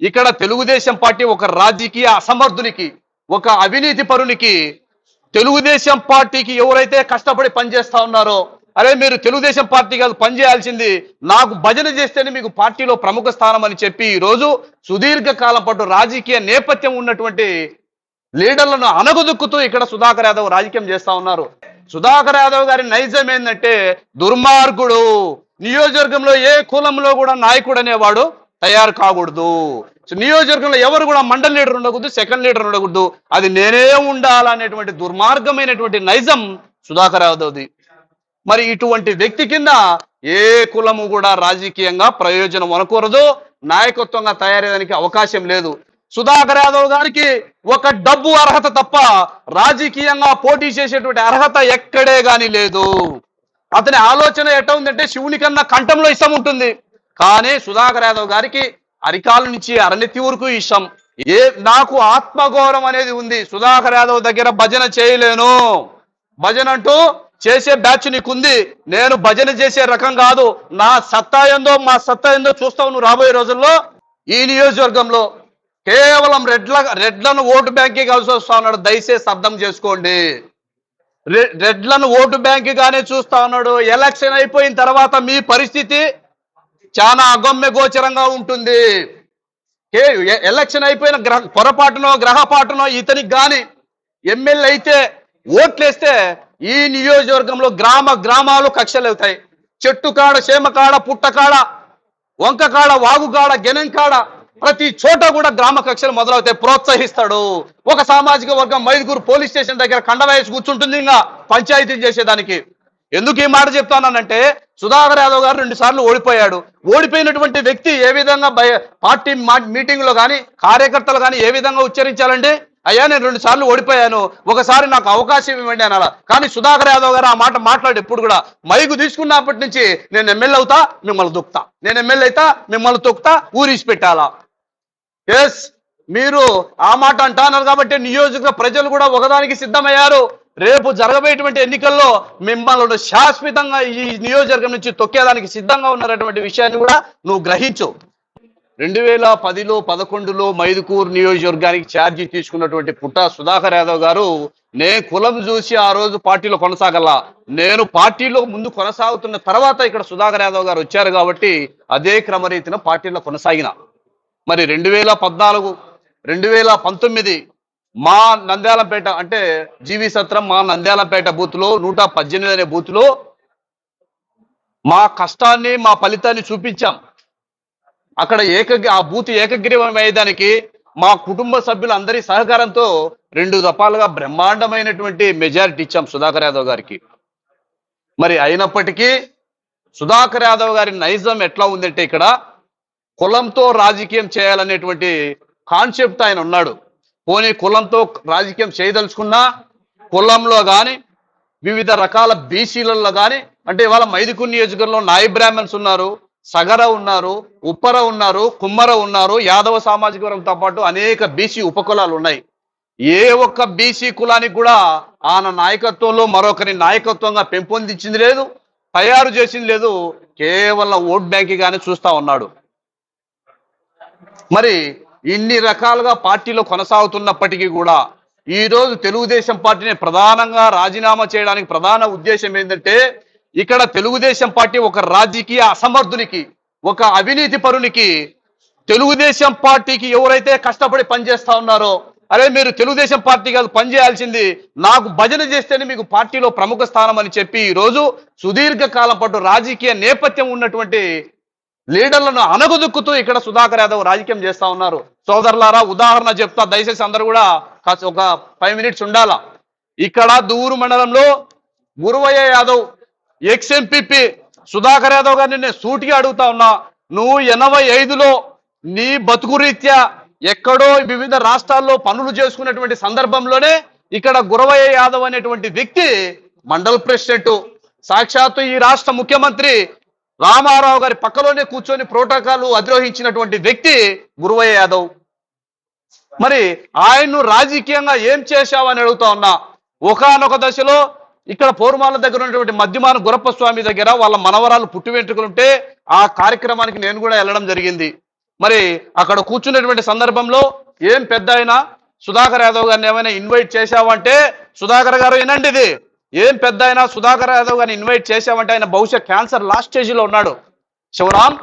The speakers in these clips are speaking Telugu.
ఇక్కడ తెలుగుదేశం పార్టీ ఒక రాజకీయ అసమర్థునికి ఒక అవినీతి పరునికి తెలుగుదేశం పార్టీకి ఎవరైతే కష్టపడి పనిచేస్తా ఉన్నారో అరే మీరు తెలుగుదేశం పార్టీ కాదు పనిచేయాల్సింది నాకు భజన చేస్తేనే మీకు పార్టీలో ప్రముఖ స్థానం అని చెప్పి ఈ రోజు సుదీర్ఘ కాలం పాటు రాజకీయ నేపథ్యం ఉన్నటువంటి లీడర్లను అనగదొక్కుతూ ఇక్కడ సుధాకర్ యాదవ్ రాజకీయం చేస్తా ఉన్నారు. సుధాకర్ యాదవ్ గారి నైజం ఏంటంటే దుర్మార్గుడు. నియోజకవర్గంలో ఏ కులంలో కూడా నాయకుడు అనేవాడు తయారు కాకూడదు. నియోజకవర్గంలో ఎవరు కూడా మండల లీడర్ ఉండకూడదు సెకండ్ లీడర్ ఉండకూడదు. అది నేనే ఉండాలనేటువంటి దుర్మార్గమైనటువంటి నైజం సుధాకర్ యాదవ్ది. మరి ఇటువంటి వ్యక్తి కింద ఏ కులము కూడా రాజకీయంగా ప్రయోజనం అనకూడదు నాయకత్వంగా తయారయ్యడానికి అవకాశం లేదు. సుధాకర్ యాదవ్ గారికి ఒక డబ్బు అర్హత తప్ప రాజకీయంగా పోటీ చేసేటువంటి అర్హత ఎక్కడే గాని లేదు. అతని ఆలోచన ఎట్ట ఉందంటే శివుని కన్నా కంఠంలో ఇష్టం ఉంటుంది. కానీ సుధాకర్ యాదవ్ గారికి అరికాల నుంచి అరనెత్తి వరకు ఇష్టం ఏ నాకు ఆత్మగౌరవం అనేది ఉంది. సుధాకర్ యాదవ్ దగ్గర భజన చేయలేను. భజన అంటూ చేసే బ్యాచ్ నీకుంది. నేను భజన చేసే రకం కాదు. నా సత్తా ఏందో మా సత్తా ఏందో చూస్తావు నువ్వు రాబోయే రోజుల్లో. ఈ నియోజకవర్గంలో కేవలం రెడ్ల రెడ్లను ఓటు బ్యాంకే కలిసి వస్తా ఉన్నాడు. దయచేసి అర్థం చేసుకోండి. రెడ్లను ఓటు బ్యాంక్ గానే చూస్తా ఉన్నాడు. ఎలక్షన్ అయిపోయిన తర్వాత మీ పరిస్థితి చాలా అగమ్య గోచరంగా ఉంటుంది. ఎలక్షన్ అయిపోయిన గ్రహ పొరపాటునో గ్రహపాటునో ఇతనికి గాని ఎమ్మెల్యే అయితే ఓట్లేస్తే ఈ నియోజకవర్గంలో గ్రామ గ్రామాలు కక్షలు అవుతాయి. చెట్టు కాడ చేమ కాడ పుట్ట కాడ వంక కాడ వాగు కాడ గెనం కాడ ప్రతి చోట కూడా గ్రామ కక్షలు మొదలవుతాయి. ప్రోత్సహిస్తాడు. ఒక సామాజిక వర్గం మైదుగురు పోలీస్ స్టేషన్ దగ్గర కండవేసి కూర్చుంటుంది ఇంకా పంచాయతీ చేసేదానికి. ఎందుకు ఈ మాట చెప్తానంటే సుధాకర్ యాదవ్ గారు రెండు సార్లు ఓడిపోయాడు. ఓడిపోయినటువంటి వ్యక్తి ఏ విధంగా పార్టీ మా- మీటింగ్లో కానీ కార్యకర్తలు కానీ ఏ విధంగా ఉచ్చరించాలండి? అయ్యా నేను రెండు సార్లు ఓడిపోయాను. ఒకసారి నాకు అవకాశం ఇవ్వండి అనాల. కానీ సుధాకర్ యాదవ్ గారు ఆ మాట మాట్లాడు ఎప్పుడు కూడా మైకు తీసుకున్నప్పటి నుంచి నేను ఎమ్మెల్యే అవుతా మిమ్మల్ని దొక్కుతా. నేను ఎమ్మెల్యే అవుతా మిమ్మల్ని తొక్కుతా ఊరిసి పెట్టాలా? ఎస్ మీరు ఆ మాట అంటున్నారు కాబట్టి నియోజక ప్రజలు కూడా ఒకదానికి సిద్ధమయ్యారు. రేపు జరగబోయేటువంటి ఎన్నికల్లో మిమ్మల్ని శాశ్వతంగా ఈ నియోజకవర్గం నుంచి తొక్కేదానికి సిద్ధంగా ఉన్నటువంటి విషయాన్ని కూడా నువ్వు గ్రహించు. రెండు వేల పదిలో పదకొండులో మైదుకూరు నియోజకవర్గానికి ఛార్జీ తీసుకున్నటువంటి పుట్ట సుధాకర్ యాదవ్ గారు నేను కులం చూసి ఆ రోజు పార్టీలో కొనసాగల నేను పార్టీలో ముందు కొనసాగుతున్న తర్వాత ఇక్కడ సుధాకర్ యాదవ్ గారు వచ్చారు కాబట్టి అదే క్రమరీతిన పార్టీలో కొనసాగిన. మరి రెండు వేల పద్నాలుగు రెండు వేల పంతొమ్మిది మా నంద్యాలపేట అంటే జీవి సత్రం మా నంద్యాలపేట బూత్లో నూట పద్దెనిమిది అనే బూత్లో మా కష్టాన్ని మా ఫలితాన్ని చూపించాం. అక్కడ ఏక ఆ బూత్ ఏకగ్రీవం అయ్యేదానికి మా కుటుంబ సభ్యులందరి సహకారంతో రెండు దఫాలుగా బ్రహ్మాండమైనటువంటి మెజారిటీ ఇచ్చాం సుధాకర్ యాదవ్ గారికి. మరి అయినప్పటికీ సుధాకర్ యాదవ్ గారి నైజం ఎట్లా ఉందంటే ఇక్కడ కులంతో రాజకీయం చేయాలనేటువంటి కాన్సెప్ట్ ఆయన ఉన్నాడు. పోనీ కులంతో రాజకీయం చేయదలుచుకున్నా కులంలో కానీ వివిధ రకాల బీసీలలో కానీ అంటే ఇవాళ మైదుకూరు నియోజకవర్గంలో నాయి బ్రాహ్మణ్స్ ఉన్నారు సగర ఉన్నారు ఉప్పర ఉన్నారు కుమ్మర ఉన్నారు యాదవ సామాజిక వర్గంతో పాటు అనేక బీసీ ఉపకులాలు ఉన్నాయి. ఏ ఒక్క బీసీ కులానికి కూడా ఆయన నాయకత్వంలో మరొకరి నాయకత్వంగా పెంపొందించింది లేదు తయారు చేసింది లేదు కేవలం ఓట్ బ్యాంక్ గానే చూస్తా ఉన్నాడు. మరి ఇన్ని రకాలుగా పార్టీలో కొనసాగుతున్నప్పటికీ కూడా ఈరోజు తెలుగుదేశం పార్టీని ప్రధానంగా రాజీనామా చేయడానికి ప్రధాన ఉద్దేశం ఏంటంటే ఇక్కడ తెలుగుదేశం పార్టీ ఒక రాజకీయ అసమర్థునికి ఒక అవినీతి పరునికి తెలుగుదేశం పార్టీకి ఎవరైతే కష్టపడి పనిచేస్తా ఉన్నారో అరే మీరు తెలుగుదేశం పార్టీ కాదు పనిచేయాల్సింది నాకు భజన చేస్తేనే మీకు పార్టీలో ప్రముఖ స్థానం అని చెప్పి ఈ రోజు సుదీర్ఘ కాలం పాటు రాజకీయ నేపథ్యం ఉన్నటువంటి లీడర్లను అనగదొక్కుతూ ఇక్కడ సుధాకర్ యాదవ్ రాజకీయం చేస్తా ఉన్నారు. సోదరులారా ఉదాహరణ చెప్తా. దయచేసి అందరు కూడా ఒక ఫైవ్ మినిట్స్ ఉండాలా? ఇక్కడ దూరు మండలంలో గురువయ్య యాదవ్ ఎక్స్ ఎంపీపీ సుధాకర్ యాదవ్ గారిని నేను సూటిగా అడుగుతా ఉన్నా. నువ్వు ఎనభై ఐదులో నీ బతుకు రీత్యా ఎక్కడో వివిధ రాష్ట్రాల్లో పనులు చేసుకున్నటువంటి సందర్భంలోనే ఇక్కడ గురవయ్య యాదవ్ అనేటువంటి వ్యక్తి మండల్ ప్రెసిడెంట్. సాక్షాత్తు ఈ రాష్ట్ర ముఖ్యమంత్రి రామారావు గారి పక్కలోనే కూర్చొని ప్రోటోకాల్ అధిరోహించినటువంటి వ్యక్తి గురువయ్య యాదవ్. మరి ఆయన్ను రాజకీయంగా ఏం చేశావని అడుగుతా ఉన్నా. ఒకానొక దశలో ఇక్కడ పోర్మాల దగ్గర ఉన్నటువంటి మధ్యమాన గురప్ప స్వామి దగ్గర వాళ్ళ మనవరాలు పుట్టి వెంట్రుకలుంటే ఆ కార్యక్రమానికి నేను కూడా వెళ్ళడం జరిగింది. మరి అక్కడ కూర్చున్నటువంటి సందర్భంలో ఏం పెద్ద సుధాకర్ యాదవ్ గారిని ఏమైనా ఇన్వైట్ చేశావంటే సుధాకర్ గారు వినండి ఇది ఏం పెద్ద అయినా సుధాకర్ యాదవ్ గారిని ఇన్వైట్ చేశావంటే ఆయన బహుశా క్యాన్సర్ లాస్ట్ స్టేజ్లో ఉన్నాడు. శివరాం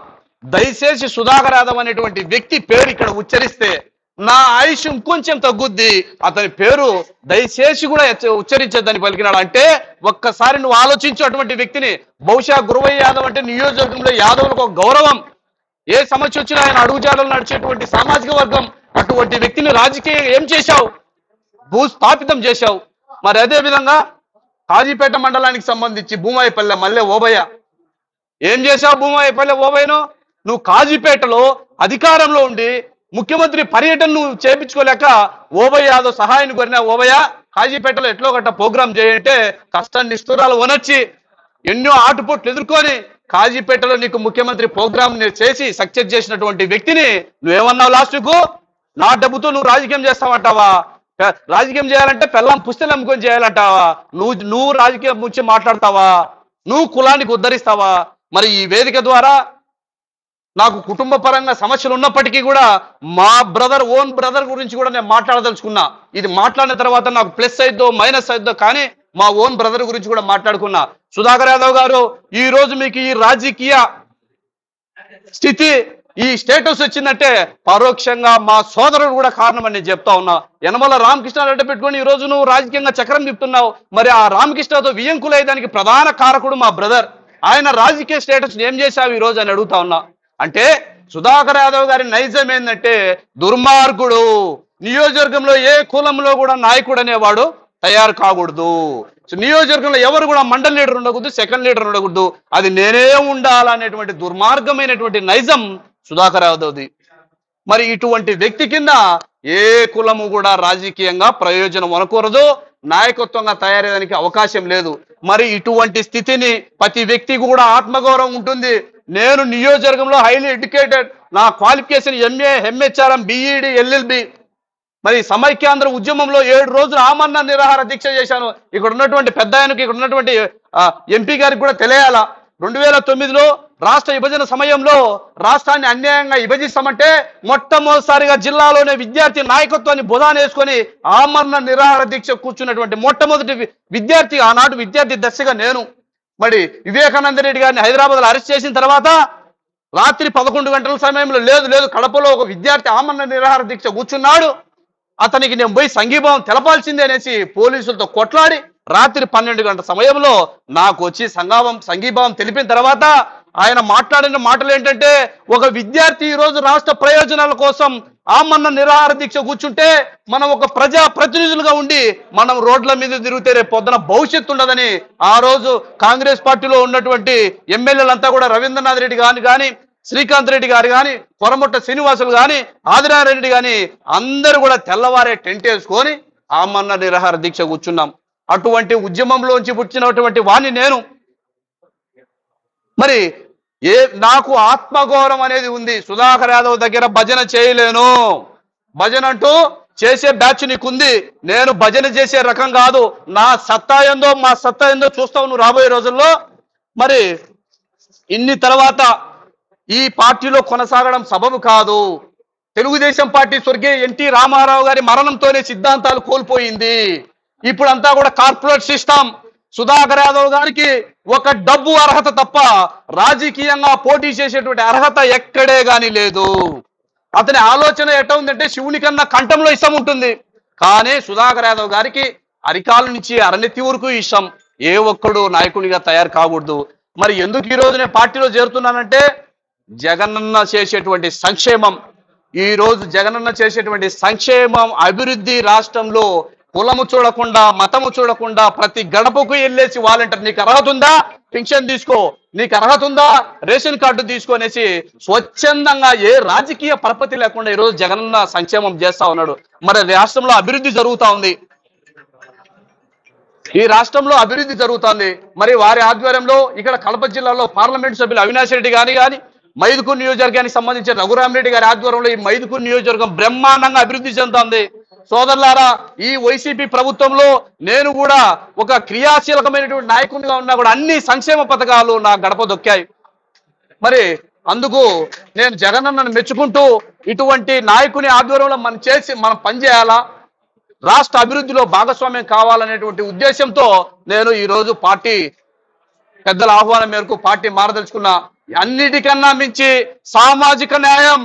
దయచేసి సుధాకర్ యాదవ్ అనేటువంటి వ్యక్తి పేరు ఇక్కడ ఉచ్చరిస్తే నా ఆయుష్ ఇంకొంచెం తగ్గుద్ది. అతని పేరు దయచేసి కూడా హెచ్చ- పలికినాడు. అంటే ఒక్కసారి నువ్వు ఆలోచించు అటువంటి వ్యక్తిని. బహుశా గురువయ్య యాదవ్ అంటే నియోజకవర్గంలో యాదవులకు ఒక గౌరవం. ఏ సమస్య వచ్చినా ఆయన అడుగుజాడలు నడిచేటువంటి సామాజిక వర్గం. అటువంటి వ్యక్తిని రాజకీయ ఏం చేశావు? భూస్థాపితం చేశావు. మరి అదే విధంగా కాజీపేట మండలానికి సంబంధించి భూమాయిపల్లె మల్లె ఓబయ్య. ఏం చేశావు భూమాయిపల్లె ఓబయ్యను? నువ్వు కాజీపేటలో అధికారంలో ఉండి ముఖ్యమంత్రి పర్యటన నువ్వు చేపించుకోలేక ఓబయ్య యాదవ్ సహాయాన్ని కోరిన ఓబయ్య కాజీపేటలో ఎట్లో గట్ట ప్రోగ్రాం చేయంటే కష్టం నిష్ఠురాలు వనొచ్చి ఎన్నో ఆటుపోట్లు ఎదుర్కొని కాజీపేటలో నీకు ముఖ్యమంత్రి ప్రోగ్రామ్ చేసి సక్సెస్ చేసినటువంటి వ్యక్తిని నువ్వేమన్నావు లాస్ట్కు? నా డబ్బుతో నువ్వు రాజకీయం చేస్తావంటావా? రాజకీయం చేయాలంటే పెళ్ళం పుస్తలు అమ్ముకొని చేయాలంటావా? నువ్వు నువ్వు రాజకీయం గురించి మాట్లాడతావా? నువ్వు కులానికి ఉద్ధరిస్తావా? మరి ఈ వేదిక ద్వారా నాకు కుటుంబ పరంగా సమస్యలు ఉన్నప్పటికీ కూడా మా బ్రదర్ ఓన్ బ్రదర్ గురించి కూడా నేను మాట్లాడదలుచుకున్నా. ఇది మాట్లాడిన తర్వాత నాకు ప్లస్ అయిద్దో మైనస్ అయిద్దో కానీ మా ఓన్ బ్రదర్ గురించి కూడా మాట్లాడుకున్నా. సుధాకర్ యాదవ్ గారు ఈ రోజు మీకు ఈ రాజకీయ స్థితి ఈ స్టేటస్ వచ్చిందంటే పరోక్షంగా మా సోదరుడు కూడా కారణమని నేను చెప్తా ఉన్నా. యనమల రామకృష్ణారెడ్డి పెట్టుకొని ఈ రోజు నువ్వు రాజకీయంగా చక్రం తిప్పుతున్నావు. మరి ఆ రామకృష్ణతో వియంకులయ్యడానికి ప్రధాన కారకుడు మా బ్రదర్. ఆయన రాజకీయ స్టేటస్ ఏం చేశావు ఈ రోజు అని అడుగుతా ఉన్నా. అంటే సుధాకర్ యాదవ్ గారి నైజం ఏంటంటే దుర్మార్గుడు. నియోజకవర్గంలో ఏ కులంలో కూడా నాయకుడు అనేవాడు తయారు కాకూడదు. సో నియోజకవర్గంలో ఎవరు కూడా మండల్ లీడర్ ఉండకూడదు సెకండ్ లీడర్ ఉండకూడదు. అది నేనే ఉండాలనేటువంటి దుర్మార్గమైనటువంటి నైజం సుధాకర్ యాదవ్ది. మరి ఇటువంటి వ్యక్తి కింద ఏ కులము కూడా రాజకీయంగా ప్రయోజనం అనకూడదు నాయకత్వంగా తయారయ్యడానికి అవకాశం లేదు. మరి ఇటువంటి స్థితిని ప్రతి వ్యక్తి కూడా ఆత్మగౌరవం ఉంటుంది. నేను నియోజకవర్గంలో హైలీ ఎడ్యుకేటెడ్ నా qualification MA MHRM BEd LLB మరి సమైక్యాంధ్ర ఉద్యమంలో ఏడు రోజులు ఆమరణ నిరాహార దీక్ష చేశాను. ఇక్కడ ఉన్నటువంటి పెద్ద ఆయనకి ఇక్కడ ఉన్నటువంటి ఎంపీ గారికి కూడా తెలియాలా? రెండు వేల తొమ్మిదిలో రాష్ట్ర విభజన సమయంలో రాష్ట్రాన్ని అన్యాయంగా విభజిస్తామంటే మొట్టమొదటిసారిగా జిల్లాలోనే విద్యార్థి నాయకత్వాన్ని బుధాన వేసుకొని ఆమరణ నిరాహార దీక్ష కూర్చున్నటువంటి మొట్టమొదటి విద్యార్థి ఆనాడు విద్యార్థి దశగా నేను. మరి వివేకానంద రెడ్డి గారిని హైదరాబాద్లో అరెస్ట్ చేసిన తర్వాత రాత్రి పదకొండు గంటల సమయంలో లేదు లేదు కడపలో ఒక విద్యార్థి ఆమరణ నిరాహార దీక్ష కూర్చున్నాడు. అతనికి నేను పోయి సంఘీభావం తెలపాల్సిందే అనేసి పోలీసులతో కొట్లాడి రాత్రి పన్నెండు గంటల సమయంలో నాకు వచ్చి సంఘాభం సంఘీభావం తెలిపిన తర్వాత ఆయన మాట్లాడిన మాటలు ఏంటంటే ఒక విద్యార్థి ఈ రోజు రాష్ట్ర ప్రయోజనాల కోసం ఆమన్న నిరాహార దీక్ష కూర్చుంటే మనం ఒక ప్రజా ప్రతినిధులుగా ఉండి మనం రోడ్ల మీద తిరిగితే రేపు పొద్దున భవిష్యత్తు ఉండదని ఆ రోజు కాంగ్రెస్ పార్టీలో ఉన్నటువంటి ఎమ్మెల్యేలంతా కూడా రవీంద్రనాథ్ రెడ్డి గాని కానీ శ్రీకాంత్ రెడ్డి గారు కానీ కొరమొట్ట శ్రీనివాసులు కానీ ఆదినారెడ్డి కానీ అందరూ కూడా తెల్లవారే టెంట్ వేసుకొని ఆమన్న నిరాహార దీక్ష కూర్చున్నాం. అటువంటి ఉద్యమంలోంచి పుట్టినటువంటి వాణ్ణి నేను. మరి ఏ నాకు ఆత్మగౌరవం అనేది ఉంది. సుధాకర్ యాదవ్ దగ్గర భజన చేయలేను. భజన అంటూ చేసే బ్యాచ్ నీకుంది. నేను భజన చేసే రకం కాదు. నా సత్తా ఏందో మా సత్తా ఏందో చూస్తావు నువ్వు రాబోయే రోజుల్లో. మరి ఇన్ని తర్వాత ఈ పార్టీలో కొనసాగడం సబబు కాదు. తెలుగుదేశం పార్టీ స్వర్గీయ ఎన్టీ రామారావు గారి మరణంతోనే సిద్ధాంతాలు కోల్పోయింది. ఇప్పుడంతా కూడా కార్పొరేట్ సిస్టమ్ సుధాకర్ యాదవ్ గారికి ఒక డబ్బు అర్హత తప్ప రాజకీయంగా పోటీ చేసేటువంటి అర్హత ఎక్కడే గాని లేదు. అతని ఆలోచన ఎట్ట ఉందంటే శివుని కన్నా కంఠంలో ఇష్టం ఉంటుంది. కానీ సుధాకర్ యాదవ్ గారికి అరికాల నుంచి అరనెత్తి వరకు ఇష్టం. ఏ ఒక్కడు నాయకునిగా తయారు కాకూడదు. మరి ఎందుకు ఈ రోజు నేను పార్టీలో చేరుతున్నానంటే జగనన్న చేసేటువంటి సంక్షేమం. ఈ రోజు జగనన్న చేసేటువంటి సంక్షేమం అభివృద్ధి రాష్ట్రంలో కులము చూడకుండా మతము చూడకుండా ప్రతి గడపకు వెళ్ళేసి వాలంటీర్ నీకు అర్హత ఉందా? పెన్షన్ తీసుకో. నీకు అర్హత ఉందా? రేషన్ కార్డు తీసుకోనేసి స్వచ్ఛందంగా ఏ రాజకీయ పరపతి లేకుండా ఈ రోజు జగనన్న సంక్షేమం చేస్తా ఉన్నాడు. మరి రాష్ట్రంలో అభివృద్ధి జరుగుతా ఉంది. ఈ రాష్ట్రంలో అభివృద్ధి జరుగుతోంది. మరి వారి ఆధ్వర్యంలో ఇక్కడ కడప జిల్లాలో పార్లమెంట్ సభ్యులు అవినాష్ రెడ్డి గాని కానీ మైదుకూరు నియోజకవర్గానికి సంబంధించిన రఘురామరెడ్డి గారి ఆధ్వర్యంలో ఈ మైదుకూరు నియోజకవర్గం బ్రహ్మాండంగా అభివృద్ధి చెందుతోంది. సోదరులారా ఈ వైసీపీ ప్రభుత్వంలో నేను కూడా ఒక క్రియాశీలకమైనటువంటి నాయకునిగా ఉన్నా కూడా అన్ని సంక్షేమ పథకాలు నా గడప దొక్కాయి. మరి అందుకు నేను జగనన్నను మెచ్చుకుంటూ ఇటువంటి నాయకుని ఆధ్వర్యంలో మనం చేసి మనం పనిచేయాలా? రాష్ట్ర అభివృద్ధిలో భాగస్వామ్యం కావాలనేటువంటి ఉద్దేశంతో నేను ఈరోజు పార్టీ పెద్దల ఆహ్వానం మేరకు పార్టీ మారదలుచుకున్న అన్నిటికన్నా మించి సామాజిక న్యాయం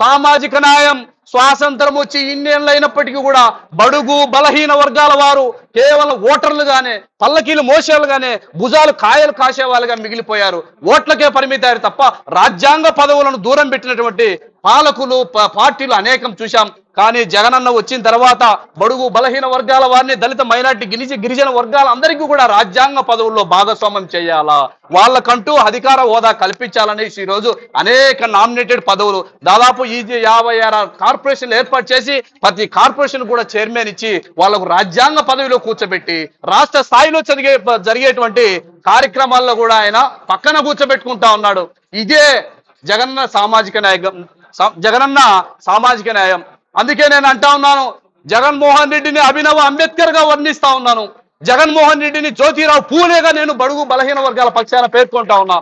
సామాజిక న్యాయం స్వాతంత్రం వచ్చి ఇన్నేళ్ళు అయినప్పటికీ కూడా బడుగు బలహీన వర్గాల వారు కేవలం ఓటర్లుగానే పల్లకీలు మోసేలుగానే భుజాలు కాయలు కాసే వాళ్ళుగా మిగిలిపోయారు. ఓట్లకే పరిమితారు తప్ప రాజ్యాంగ పదవులను దూరం పెట్టినటువంటి పాలకులు పార్టీలు అనేకం చూశాం. కానీ జగనన్న వచ్చిన తర్వాత బడుగు బలహీన వర్గాల వారిని దళిత మైనార్టీ గిరిజ గిరిజన వర్గాలందరికీ కూడా రాజ్యాంగ పదవుల్లో భాగస్వామ్యం చేయాలా? వాళ్ళకంటూ అధికార హోదా కల్పించాలనేసి ఈ రోజు అనేక నామినేటెడ్ పదవులు. దాదాపు ఈ యాభై ఆరు కార్పొరేషన్లు ఏర్పాటు చేసి ప్రతి కార్పొరేషన్ కూడా చైర్మన్ ఇచ్చి వాళ్ళకు రాజ్యాంగ పదవిలో కూర్చోబెట్టి రాష్ట్ర స్థాయిలో చదివే జరిగేటువంటి కార్యక్రమాల్లో కూడా ఆయన పక్కన కూర్చోబెట్టుకుంటా ఉన్నాడు. ఇదే జగన్న సామాజిక నాయకం. జగనన్న సామాజిక న్యాయం. అందుకే నేను అంటా ఉన్నాను జగన్మోహన్ రెడ్డిని అభినవ అంబేద్కర్గా వర్ణిస్తా ఉన్నాను. జగన్మోహన్ రెడ్డిని జ్యోతిరావు పూలేగా నేను బడుగు బలహీన వర్గాల పక్షాన పేర్కొంటా ఉన్నా.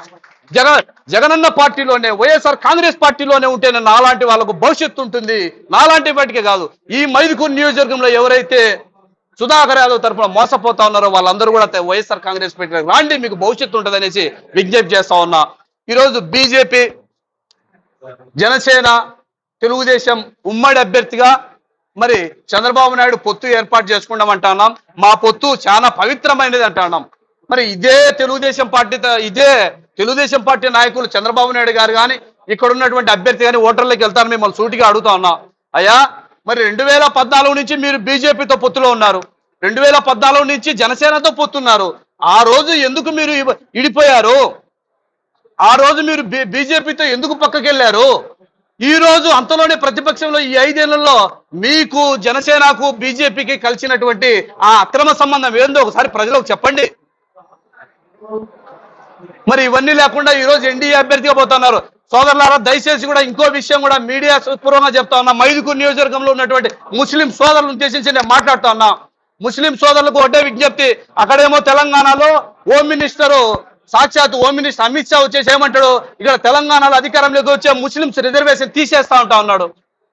జగన్ జగనన్న పార్టీలోనే వైఎస్ఆర్ కాంగ్రెస్ పార్టీలోనే ఉంటేనే నాలాంటి వాళ్ళకు భవిష్యత్తు ఉంటుంది. నాలాంటి వాటికే కాదు. ఈ మైదుకూరు నియోజకవర్గంలో ఎవరైతే సుధాకర్ యాదవ్ తరఫున మోసపోతా ఉన్నారో వాళ్ళందరూ కూడా వైఎస్ఆర్ కాంగ్రెస్ పార్టీ రాండి మీకు భవిష్యత్తు ఉంటుంది అనేసి విజ్ఞప్తి చేస్తా ఉన్నా. ఈరోజు బీజేపీ జనసేన తెలుగుదేశం ఉమ్మడి అభ్యర్థిగా మరి చంద్రబాబు నాయుడు పొత్తు ఏర్పాటు చేసుకుంటాం అంటున్నాం మా పొత్తు చాలా పవిత్రమైనది అంటున్నాం. మరి ఇదే తెలుగుదేశం పార్టీ ఇదే తెలుగుదేశం పార్టీ నాయకులు చంద్రబాబు నాయుడు గారు కానీ ఇక్కడ ఉన్నటువంటి అభ్యర్థి కానీ ఓటర్లకు వెళ్తారు మిమ్మల్ని సూటిగా అడుగుతా ఉన్నా. అయ్యా మరి రెండు వేల పద్నాలుగు నుంచి మీరు బీజేపీతో పొత్తులో ఉన్నారు. రెండు వేల పద్నాలుగు నుంచి జనసేనతో పొత్తున్నారు. ఆ రోజు ఎందుకు మీరు ఇడిపోయారు? ఆ రోజు మీరు బీజేపీతో ఎందుకు పక్కకెళ్ళారు ఈ రోజు అంతలోనే ప్రతిపక్షంలో ఈ ఐదేళ్ళలో మీకు జనసేనకు బీజేపీకి కలిసినటువంటి ఆ అక్రమ సంబంధం ఏందో ఒకసారి ప్రజలకు చెప్పండి. మరి ఇవన్నీ లేకుండా ఈ రోజు ఎన్డీఏ అభ్యర్థిగా పోతున్నారు. సోదరులారా దయచేసి కూడా ఇంకో విషయం కూడా మీడియా పూర్వంగా చెప్తా ఉన్నా. మైదుకూరు నియోజకవర్గంలో ఉన్నటువంటి ముస్లిం సోదరులను ఉద్దేశించి నేను మాట్లాడుతా ఉన్నా. ముస్లిం సోదరులకు ఒకటే విజ్ఞప్తి. అక్కడేమో తెలంగాణలో హోమ్ మినిస్టరు సాక్షాత్ హోమ్ మినిస్టర్ అమిత్ షా వచ్చేసి ఏమంటాడు? ఇక్కడ తెలంగాణలో అధికారంలోకి వచ్చే ముస్లింస్ రిజర్వేషన్ తీసేస్తా ఉంటా ఉన్నాడు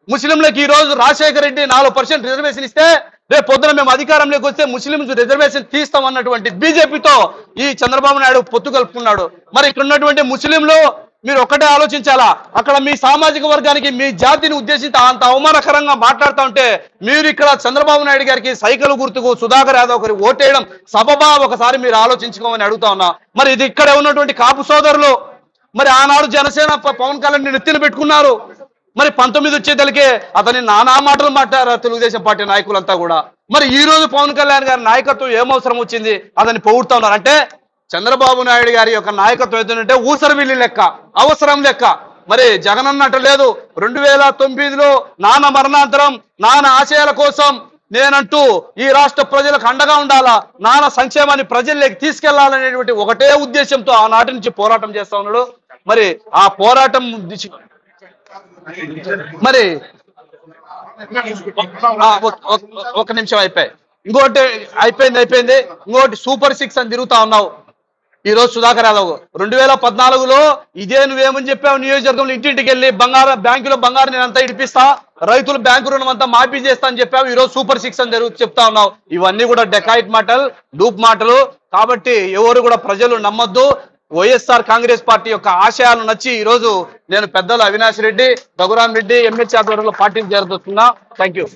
ముస్లింలకు ఈ రోజు రాజశేఖర రెడ్డి నాలుగు పర్సెంట్ రిజర్వేషన్ ఇస్తే రేపు పొద్దున మేము అధికారంలోకి వస్తే ముస్లింస్ రిజర్వేషన్ తీస్తాం అన్నటువంటి బీజేపీతో ఈ చంద్రబాబు నాయుడు పొత్తు కలుపుకున్నాడు. మరి ఇక్కడ ఉన్నటువంటి ముస్లింలు మీరు ఒక్కటే ఆలోచించాలా? అక్కడ మీ సామాజిక వర్గానికి మీ జాతిని ఉద్దేశించి అంత అవమానకరంగా మాట్లాడుతూ ఉంటే మీరు ఇక్కడ చంద్రబాబు నాయుడు గారికి సైకిల్ గుర్తుకు సుధాకర్ యాదవ్ గారికి ఓటేయడం సబబా ఒకసారి మీరు ఆలోచించుకోమని అడుగుతా ఉన్నా. మరి ఇది ఇక్కడ ఉన్నటువంటి కాపు సోదరులు మరి ఆనాడు జనసేన పవన్ కళ్యాణ్ నెత్తిన పెట్టుకున్నారు. మరి పంతొమ్మిది వచ్చేదలికే అతని నానా మాటలు మాట్లాడారు తెలుగుదేశం పార్టీ నాయకులంతా కూడా. మరి ఈ రోజు పవన్ కళ్యాణ్ గారి నాయకత్వం ఏం అవసరం వచ్చింది? అతన్ని పొగుడుతా ఉన్నారు. అంటే చంద్రబాబు నాయుడు గారి యొక్క నాయకత్వం ఏంటంటే ఊసరవిల్లి లెక్క అవసరం లెక్క. మరి జగన్ అన్నట్టు లేదు. రెండు వేల తొమ్మిదిలో నాన్న మరణాంతరం నాన్న ఆశయాల కోసం నేనంటూ ఈ రాష్ట్ర ప్రజలకు అండగా ఉండాలా నాన్న సంక్షేమాన్ని ప్రజల్లోకి తీసుకెళ్ళాలనేటువంటి ఒకటే ఉద్దేశంతో ఆనాటి నుంచి పోరాటం చేస్తా ఉన్నాడు. మరి ఆ పోరాటం మరి ఒక- ఒక నిమిషం అయిపోయి ఇంకోటి అయిపోయింది అయిపోయింది. ఇంకోటి సూపర్ సిక్స్ అని తిరుగుతా ఉన్నావు. ఈ రోజు సుధాకర్ యాదవ్ రెండు వేల పద్నాలుగులో ఇదే నువ్వేమని చెప్పావు? నియోజకవర్గంలో ఇంటింటికి వెళ్ళి బంగారం బ్యాంకులో బంగారం నేను అంతా ఇడిపిస్తా రైతులు బ్యాంకు రుణం అంతా మాఫీ చేస్తా అని చెప్పావు. ఈ రోజు సూపర్ సిక్స్ అని జరుగు చెప్తా ఉన్నావు. ఇవన్నీ కూడా డెకాయిట్ మాటలు డూప్ మాటలు. కాబట్టి ఎవరు కూడా ప్రజలు నమ్మొద్దు. వైఎస్ఆర్ కాంగ్రెస్ పార్టీ యొక్క ఆశయాలు నచ్చి ఈ రోజు నేను పెద్దలు అవినాష్ రెడ్డి రఘురామ్ రెడ్డి ఎంహెచ్ ఆధ్వర్యంలో పార్టీకి చేరుతున్నా థ్యాంక్ యూ